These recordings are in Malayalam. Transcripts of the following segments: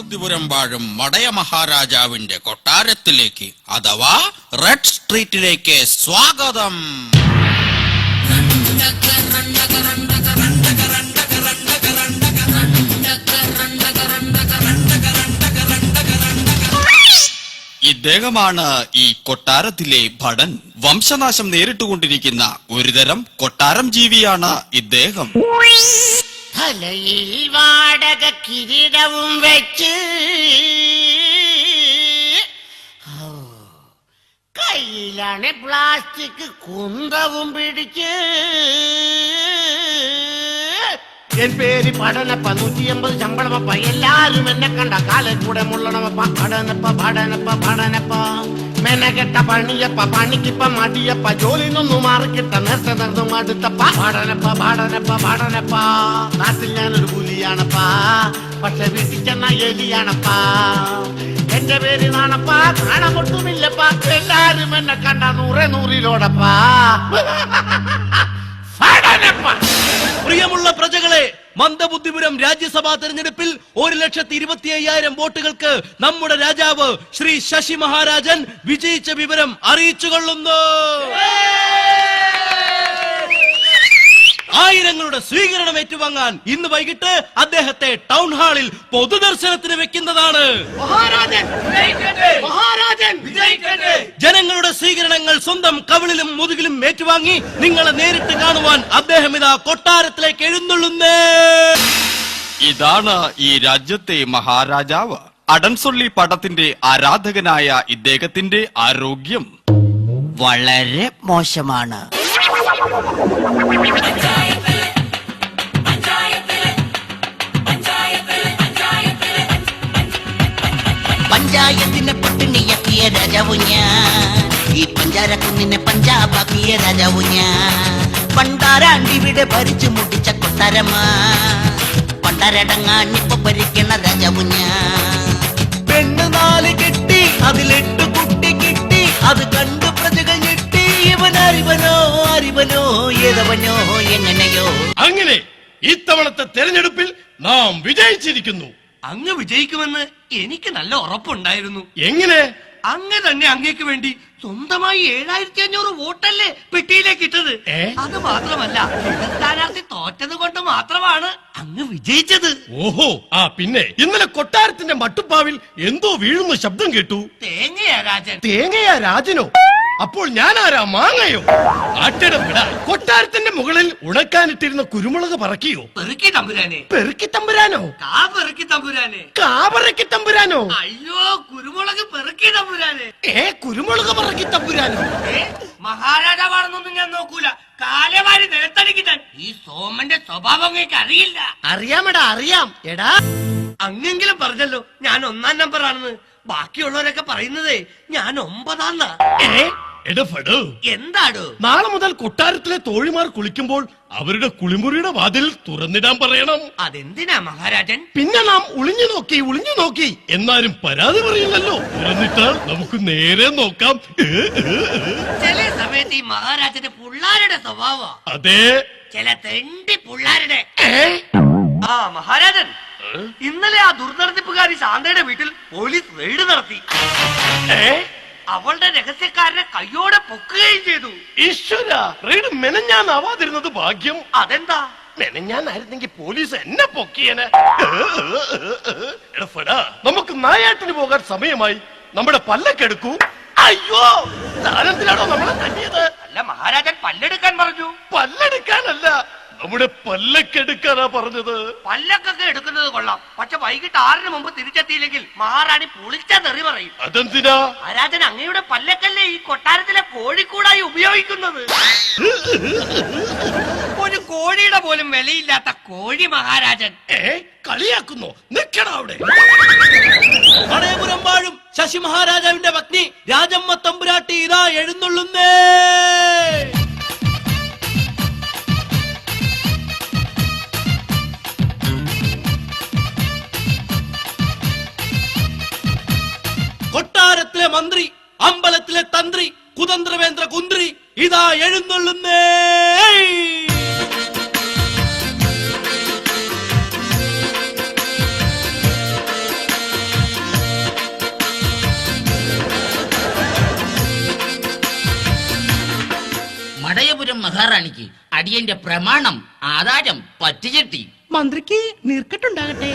മന്ദബുദ്ധിപുരം വാഴും മടയ മഹാരാജാവിന്റെ കൊട്ടാരത്തിലേക്ക് അഥവാ റെഡ് സ്ട്രീറ്റിലേക്ക് സ്വാഗതം. ഇദ്ദേഹമാണ് ഈ കൊട്ടാരത്തിലെ ഭടൻ. വംശനാശം നേരിട്ടുകൊണ്ടിരിക്കുന്ന ഒരുതരം കൊട്ടാരം ജീവിയാണ് ഇദ്ദേഹം. തലയിൽ വാടക കിരീടവും വെച്ച് കയ്യിലാണ് പ്ലാസ്റ്റിക് കുന്തവും പിടിച്ച്. എൻ പേര് പടനപ്പ നൂറ്റി എൺപത് ശമ്പളമപ്പ. എല്ലാരും എന്നെ കണ്ട കാലെ കൂടെ മുള്ളണമപ്പ പടനപ്പ പടനപ്പ. പഠനപ്പ മെനകെട്ട പണിയപ്പ പണിക്കിപ്പ മടിയപ്പ ജോലി നിന്നു മാറിക്കിട്ട നേരത്തെ നടന്നു മടുത്തപ്പ പാടനപ്പ പാടനപ്പ പാടനപ്പ നാട്ടിൽ ഞാനൊരു പുലിയാണപ്പ പക്ഷെ വീട്ടിൽ ചെന്ന എലിയാണപ്പാ എന്റെ പേര് നാണപ്പാ കാണമൊട്ടുമില്ലപ്പാ എല്ലാരും എന്നെ കണ്ട നൂറെ നൂറിലോടപ്പാ മന്ദബുദ്ധിപുരം രാജ്യസഭാ തെരഞ്ഞെടുപ്പിൽ ഒരു ലക്ഷത്തി ഇരുപത്തി അയ്യായിരം വോട്ടുകൾക്ക് നമ്മുടെ രാജാവ് ശ്രീ ശശി മഹാരാജൻ വിജയിച്ച വിവരം അറിയിച്ചു അറിയിച്ചുകൊള്ളുന്നു. ആയിരങ്ങളുടെ സ്വീകരണം ഏറ്റുവാങ്ങാൻ ഇന്ന് വൈകിട്ട് അദ്ദേഹത്തെ ടൗൺ ഹാളിൽ പൊതുദർശനത്തിന് വെക്കുന്നതാണ്. ജനങ്ങളുടെ സ്വീകരണങ്ങൾ സ്വന്തം കവിളിലും മുതുകിലും ഏറ്റുവാങ്ങി നിങ്ങളെ നേരിട്ട് കാണുവാൻ അദ്ദേഹം ഇതാ കൊട്ടാരത്തിലേക്ക് എഴുന്നള്ളുന്നേ. ഇതാണ് ഈ രാജ്യത്തെ മഹാരാജാവ്. അടൻസൊള്ളി പടത്തിന്റെ ആരാധകനായ ഇദ്ദേഹത്തിന്റെ ആരോഗ്യം. വളരെ മോശമാണ്. പഞ്ചായത്തിനെ പട്ടിണിയാക്കിയ രാജാവു ഞാൻ. ഈ പഞ്ചാരക്കുന്നിനെ പഞ്ചാബാക്കിയ രാജാവു ഞാൻ. പണ്ടാരാണ്ടിവിടെ ഭരിച്ചു മുട്ടിച്ച കൊട്ടാരമാ. പണ്ടാരടങ്ങാൻ ഇപ്പൊ ഭരിക്കണ രാജാവു ഞാൻ. പെണ്ണ് ഏതവനോ എങ്ങനെയോ. അങ്ങനെ ഇത്തവണത്തെ തെരഞ്ഞെടുപ്പിൽ നാം വിജയിച്ചിരിക്കുന്നു. അങ്ങ് വിജയിക്കുമെന്ന് എനിക്ക് നല്ല ഉറപ്പുണ്ടായിരുന്നു. എങ്ങനെ? അങ്ങ് തന്നെ അങ്ങേക്ക് വേണ്ടി സ്വന്തമായി ഏഴായിരത്തി അഞ്ഞൂറ് വോട്ടല്ലേ പെട്ടിയിലേക്ക് ഇട്ടത്. അത് മാത്രമല്ല സ്ഥാനാർത്ഥി തോറ്റത് കൊണ്ട് മാത്രമാണ് അങ്ങ് വിജയിച്ചത്. ഓഹോ ആ പിന്നെ. ഇന്നലെ കൊട്ടാരത്തിന്റെ മട്ടുപ്പാവിൽ എന്തോ വീഴുന്ന ശബ്ദം കേട്ടു. തേങ്ങയാ രാജൻ. തേങ്ങയാ രാജനോ? അപ്പോൾ ഞാൻ ആരാ മാങ്ങയോ? ആട്ടിട വിടാ. കൊട്ടാരത്തിന്റെ മുകളിൽ ഉണക്കാനിട്ടിരുന്ന കുരുമുളക് പറക്കിയോ? പെറുക്കി തമ്പുരാനെ. പെറുക്കി തമ്പുരാനോ? കാ പെറുക്കി തമ്പുരാനെ. കാപറക്കി തമ്പുരാനോ? അയ്യോ കുരുമുളക് പെറുക്കി തമ്പുരാനെ. ഏ കുരുമുളക് പറക്കി തമ്പുരാനോ? മഹാരാജാവാണെന്നൊന്നും ഞാൻ നോക്കൂല. കാലവാരി നിലത്തടിക്കാൻ ഈ സോമന്റെ സ്വഭാവം അങ്ങേക്ക് അറിയില്ല. അറിയാമെടാ അറിയാം. എടാ. അങ്ങെങ്കിലും പറഞ്ഞല്ലോ ഞാൻ ഒന്നാം നമ്പർ ആണെന്ന് ബാക്കിയുള്ളവരൊക്കെ പറയുന്നതേ ഞാൻ ഒമ്പതാന്നാ ഏ എന്താടോ? നാളെ മുതൽ കൊട്ടാരത്തിലെ തോഴിമാർ കുളിക്കുമ്പോൾ അവരുടെ കുളിമുറിയുടെ വാതിൽ തുറന്നിടാൻ പറയണം. അതെന്തിനാ മഹാരാജൻ? പിന്നെ നാം ഒളിഞ്ഞു നോക്കി ഒളിഞ്ഞു നോക്കി. എന്നാലും പരാതി പറയില്ലല്ലോ. തുറന്നിട്ടാൽ നമുക്ക് നേരെ നോക്കാം. ചില സമയത്ത് ഈ മഹാരാജന്റെ പിള്ളാരുടെ സ്വഭാവ അതെ. ചില തെണ്ടി പിള്ളാരുടെ. ആ മഹാരാജൻ. ഇന്നലെ ആ ദുർനടത്തിപ്പുകാരി ശാന്തയുടെ വീട്ടിൽ പോലീസ് റെയ്ഡ് നടത്തി. ഏ? അവളുടെ രഹസ്യക്കാരനെ കയ്യോടെ പൊക്കുകയും ചെയ്തു. ഈശ്വര റെയ്ഡ് മെനഞ്ഞാന്നാവാതിരുന്നത് ഭാഗ്യം. അതെന്താ? മെനഞ്ഞാനായിരുന്നെങ്കിൽ പോലീസ് എന്നെ പൊക്കിയനെ. നമുക്ക് നായാട്ടിന് പോകാൻ സമയമായി. നമ്മുടെ പല്ലക്കെടുക്കൂ അയ്യോ നമ്മളെ തല്ലിയത് അല്ല മഹാരാജൻ പല്ലെടുക്കാൻ പറഞ്ഞു. പല്ലെടുക്കാനല്ല നമ്മുടെ പല്ലക്കെടുക്കാനാ പറഞ്ഞത്. പല്ലക്കൊക്കെ എടുക്കുന്നത് കൊള്ളാം. പക്ഷെ വൈകിട്ട് ആറിന് മുമ്പ് തിരിച്ചെത്തിയില്ലെങ്കിൽ മഹാറാണി പുളിച്ച തെറി പറയും. അതെന്തിനാ? മഹാരാജൻ അങ്ങയുടെ പല്ലക്കല്ലേ ഈ കൊട്ടാരത്തിലെ കോഴിക്കൂടായി ഉപയോഗിക്കുന്നത്? ഒരു കോഴിയുടെ പോലും വിലയില്ലാത്ത കോഴി മഹാരാജൻ. ഏ കളിയാക്കുന്നു? നിക്കണം അവിടെ. പടയപുരം വാഴും ശശി മഹാരാജാവിന്റെ പത്നി രാജമ്മ തമ്പുരാട്ടി ഇതാ എഴുന്നള്ളുന്നേ. നഗരത്തിലെ മന്ത്രി അമ്പലത്തിലെ തന്ത്രി കുതന്ത്രവേന്ദ്ര കുന്ത്രി ഇതാ എഴുന്നള്ളുന്നേ. മടയപുരം മഹാറാണിക്ക് അടിയന്റെ പ്രമാണം ആധാരം പറ്റുചെട്ടി. മന്ത്രിക്ക് നീർക്കെട്ടുണ്ടാകട്ടെ.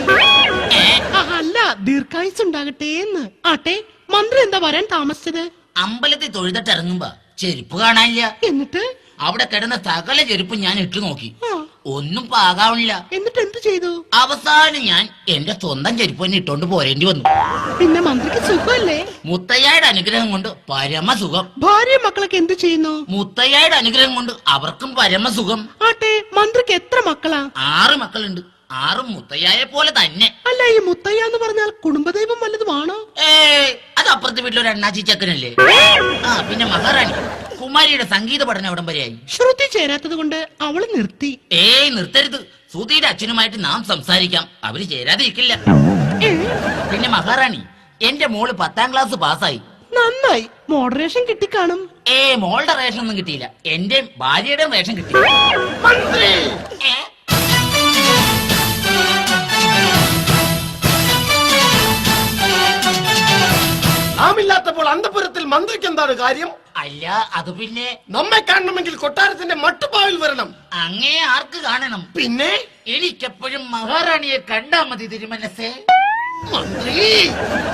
അല്ല ദീർഘായുസ് ഉണ്ടാകട്ടെ എന്ന്. ആട്ടെ മന്ത്രി എന്താ വരാൻ താമസിച്ചത്? അമ്പലത്തിൽ തൊഴുതിട്ട് ഇറങ്ങുമ്പോ ചെരുപ്പ് കാണാനില്ല. എന്നിട്ട്? അവിടെ കിടന്ന സകല ചെരുപ്പ് ഞാൻ ഇട്ടു നോക്കി. ഒന്നും പാകാവണില്ല. എന്നിട്ട് എന്ത് ചെയ്തു? അവസാനം ഞാൻ എന്റെ സ്വന്തം ചെരുപ്പ് തന്നെ ഇട്ടോണ്ട് പോരേണ്ടി വന്നു. പിന്നെ മന്ത്രിക്ക് സുഖമല്ലേ? മുത്തയ്യായുടെ അനുഗ്രഹം കൊണ്ട് പരമസുഖം. ഭാര്യ മക്കളൊക്കെ എന്ത് ചെയ്യുന്നു? മുത്തയ്യായുടെ അനുഗ്രഹം കൊണ്ട് അവർക്കും പരമസുഖം. ആട്ടെ മന്ത്രിക്ക് എത്ര മക്കളാ? ആറ് മക്കളുണ്ട്. ആറും മുത്തയ്യായെ പോലെ തന്നെ. അല്ല ഈ മുത്തയ്യ എന്ന് പറഞ്ഞാൽ കുടുംബദൈവം വല്ലതുമാണോ? ഏ അത് അപ്പുറത്തെ വീട്ടിലൊരു അണ്ണാച്ചി ചക്കനല്ലേ? ആ പിന്നെ മഹാറാണി. കുമാരിയുടെ സംഗീത പഠനം എവിടം വരെയായി? ശ്രുതി ചേരാത്തത് കൊണ്ട് അവൾ നിർത്തി. ഏയ് നിർത്തരുത്. സുധീയുടെ അച്ഛനുമായിട്ട് നാം സംസാരിക്കാം. അവർ ചേരാതെ ഇരിക്കില്ല പിന്നെ മഹാറാണി എന്റെ മോൾ പത്താം ക്ലാസ് പാസ്സായി. നന്നായി. മോഡറേഷൻ കിട്ടിക്കാണും. ഏ മോളുടെ റേഷൻ ഒന്നും കിട്ടിയില്ല. എന്റെ ഭാര്യയുടെ റേഷൻ കിട്ടി. മന്ത്രി! ഏ? നാം ഇല്ലാത്തപ്പോൾ അന്തപുരത്തിൽ മന്ത്രിക്ക് എന്താണ് കാര്യം? അല്ല അത് പിന്നെ നമ്മെ കാണണമെങ്കിൽ കൊട്ടാരത്തിന്റെ മട്ടുപാവിൽ വരണം. അങ്ങേ ആർക്ക് കാണണം? പിന്നെ? എനിക്കെപ്പോഴും മഹാറാണിയെ കണ്ടാ മതി തിരുമനസേ. മന്ത്രി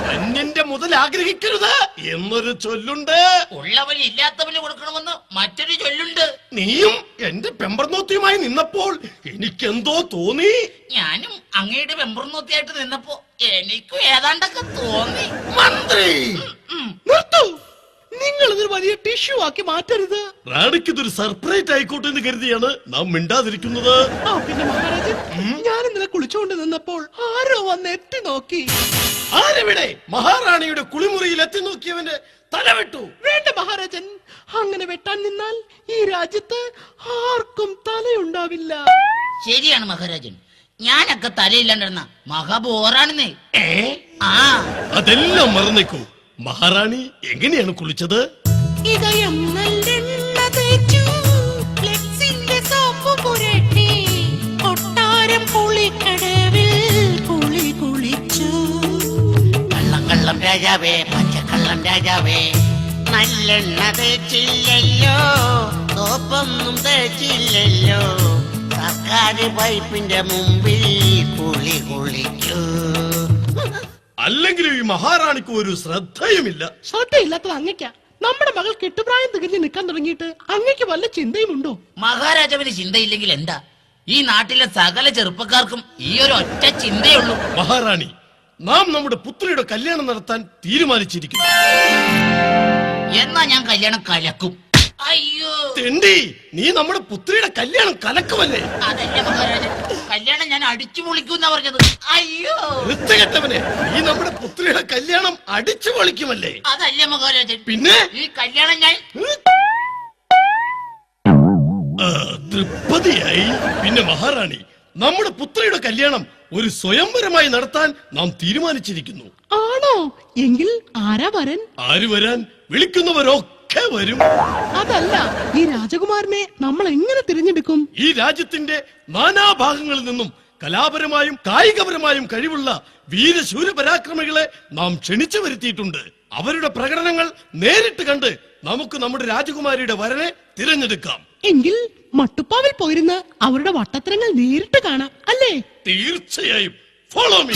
അന്യന്റെ മുതൽ ആഗ്രഹിക്കരുത് എന്നൊരു ചൊല്ലുണ്ട്. ഉള്ളവന് ഇല്ലാത്തവന് കൊടുക്കണമെന്ന് മറ്റൊരു ചൊല്ലുണ്ട്. നീയും എന്റെ പെമ്പർനോത്തിയുമായി നിന്നപ്പോൾ എനിക്കെന്തോ തോന്നി. ഞാനും അങ്ങയുടെ പെമ്പർനോത്തിയായിട്ട് നിന്നപ്പോ എനിക്കും ഏതാണ്ടൊക്കെ തോന്നി. മന്ത്രി! നിർത്തൂ. നിങ്ങൾ ഇതൊരു വലിയ ടിഷ്യൂ ആക്കി മാറ്റരുത്. റാണിക്ക് ഇതൊരു സർപ്രൈസ് ആയിക്കോട്ടെ എന്ന് കരുതിയാണ് നാം മിണ്ടാതിരിക്കുന്നത്. ആ പിന്നെ മഹാരാജൻ ഞാൻ ഇന്നലെ കുളിച്ചുകൊണ്ട് നിന്നപ്പോൾ ആരോ വന്ന് എത്തി നോക്കി. ആരെവിടെ? മഹാറാണിയുടെ കുളിമുറിയിൽ എത്തി നോക്കിയവന്റെ തല വെട്ടു. വേണ്ട മഹാരാജൻ. അങ്ങനെ വെട്ടാൻ നിന്നാൽ ഈ രാജ്യത്ത് ആർക്കും തലയുണ്ടാവില്ല. ശരിയാണ് മഹാരാജൻ. ഞാനൊക്കെ തലയില്ലാണ്ടിരുന്ന മഹാബോറാണെന്നേ ഏ? ആ. അതെല്ലാം മറന്നേക്കൂ. മഹാറാണി എങ്ങനെയാണ് കുളിച്ചത്? ഇതയം തേച്ചു ഫ്ലെക്സിന്റെ സോപ്പ് പുരട്ടി. കൊട്ടാരം കുളിക്കടവിൽ കുളി കുളിച്ചു. കള്ളം കള്ളം രാജാവേ പച്ചക്കള്ളം രാജാവേ. നല്ലെണ്ണ തേച്ചില്ലല്ലോ. തോപ്പൊന്നും തേച്ചില്ലല്ലോ. സർക്കാർ പൈപ്പിന്റെ മുമ്പിൽ കുളി കുളിക്കൂ അല്ലെങ്കിലും ഈ മഹാറാണിക്ക് ഒരു ശ്രദ്ധയുമില്ല. ശ്രദ്ധയില്ലാത്തത് അങ്ങയ്ക്ക. നമ്മുടെ മകൾ കെട്ടുപ്രായം തികഞ്ഞ് നിൽക്കാൻ തുടങ്ങിയിട്ട് അങ്ങയ്ക്ക് വല്ല ചിന്തയും ഉണ്ടോ മഹാരാജാവിന് ചിന്തയില്ലെങ്കിൽ എന്താ? ഈ നാട്ടിലെ സകല ചെറുപ്പക്കാർക്കും ഈ ഒരു ഒറ്റ ചിന്തയുള്ളൂ. മഹാറാണി നാം നമ്മുടെ പുത്രിയുടെ കല്യാണം നടത്താൻ തീരുമാനിച്ചിരിക്കുന്നു. എന്നാ ഞാൻ കല്യാണം കലക്കും. തെണ്ടി. നീ നമ്മുടെ പുത്രിയുടെ കല്യാണം കലക്കുമല്ലേ? അതല്ല മഹാരാജൻ കല്യാണം ഞാൻ അടിച്ചു പൊളിക്കൂന്നാ പറഞ്ഞത്. അയ്യോ. വൃത്തികെട്ടവനെ നീ നമ്മുടെ പുത്രിയുടെ കല്യാണം അടിച്ചു പൊളിക്കുമല്ലേ? അതല്ല മഹാരാജൻ പിന്നെ? ഈ കല്യാണം ഞാൻ ആ, തൃപ്തിയായി പിന്നെ മഹാറാണി നമ്മുടെ പുത്രിയുടെ കല്യാണം ഒരു സ്വയംവരമായി നടത്താൻ നാം തീരുമാനിച്ചിരിക്കുന്നു. ആണോ? എങ്കിൽ ആരാ വരൻ? ആര് വരാൻ വിളിക്കുന്നവരൊക്കെ വരും. അതല്ല ഈ രാജകുമാരനെ നമ്മൾ എങ്ങനെ തിരഞ്ഞെടുക്കും? ഈ രാജ്യത്തിന്റെ നാനാഭാഗങ്ങളിൽ നിന്നും കലാപരമായും കായികപരമായും കഴിവുള്ള വീരശൂര പരാക്രമികളെ നാം ക്ഷണിച്ചു വരുത്തിയിട്ടുണ്ട്. അവരുടെ പ്രകടനങ്ങൾ നേരിട്ട് കണ്ട് നമുക്ക് നമ്മുടെ രാജകുമാരിയുടെ വരനെ തിരഞ്ഞെടുക്കാം. എങ്കിൽ മട്ടുപ്പാവിൽ പോയിരുന്ന് അവരുടെ വട്ടത്തരങ്ങൾ നേരിട്ട് കാണാം അല്ലേ? തീർച്ചയായും. Follow me